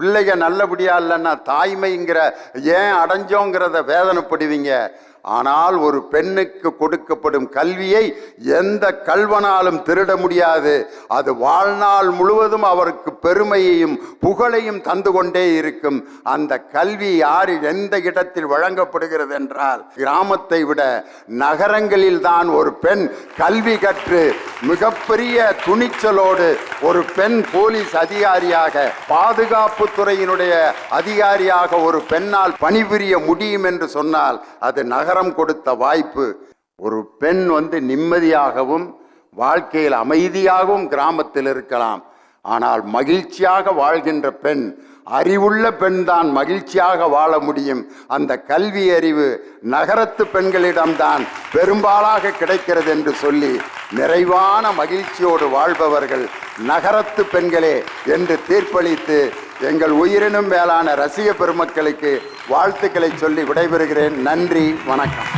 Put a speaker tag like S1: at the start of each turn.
S1: பிள்ளைங்க நல்லபடியா இல்லைன்னா தாய்மைங்கிற ஏன் அடைஞ்சோங்கிறத வேதனைப்படுவீங்க? ஆனால் ஒரு பெண்ணுக்கு கொடுக்கப்படும் கல்வியை எந்த கல்வனாலும் திருட முடியாது. அது வாழ்நாள் முழுவதும் அவருக்கு பெருமையையும் புகழையும் தந்து கொண்டே இருக்கும். அந்த கல்வி யார் எந்த இடத்தில் வழங்கப்படுகிறது என்றால் கிராமத்தை விட நகரங்களில் தான் ஒரு பெண் கல்வி கற்று மிகப்பெரிய துணிச்சலோடு ஒரு பெண் போலீஸ் அதிகாரியாக பாதுகாப்பு துறையினுடைய அதிகாரியாக ஒரு பெண்ணால் பணிபுரிய முடியும் என்று சொன்னால் அது நகரம் கொடுத்த வாய்ப்பு. ஒரு பெண் வந்து நிம்மதியாகவும் வாழ்க்கையில் அமைதியாகவும் கிராமத்தில் இருக்கலாம். ஆனால் மகிழ்ச்சியாக வாழ்கின்ற பெண் அறிவுள்ள பெண் தான் மகிழ்ச்சியாக வாழ முடியும். அந்த கல்வி அறிவு நகரத்து பெண்களிடம்தான் பெரும்பாலாக கிடைக்கிறது என்று சொல்லி நிறைவான மகிழ்ச்சியோடு வாழ்பவர்கள் நகரத்து பெண்களே என்று தீர்ப்பளித்து எங்கள் உயிரினும் மேலான ரசிக பெருமக்களுக்கு வாழ்த்துக்களை சொல்லி விடைபெறுகிறேன். நன்றி வணக்கம்.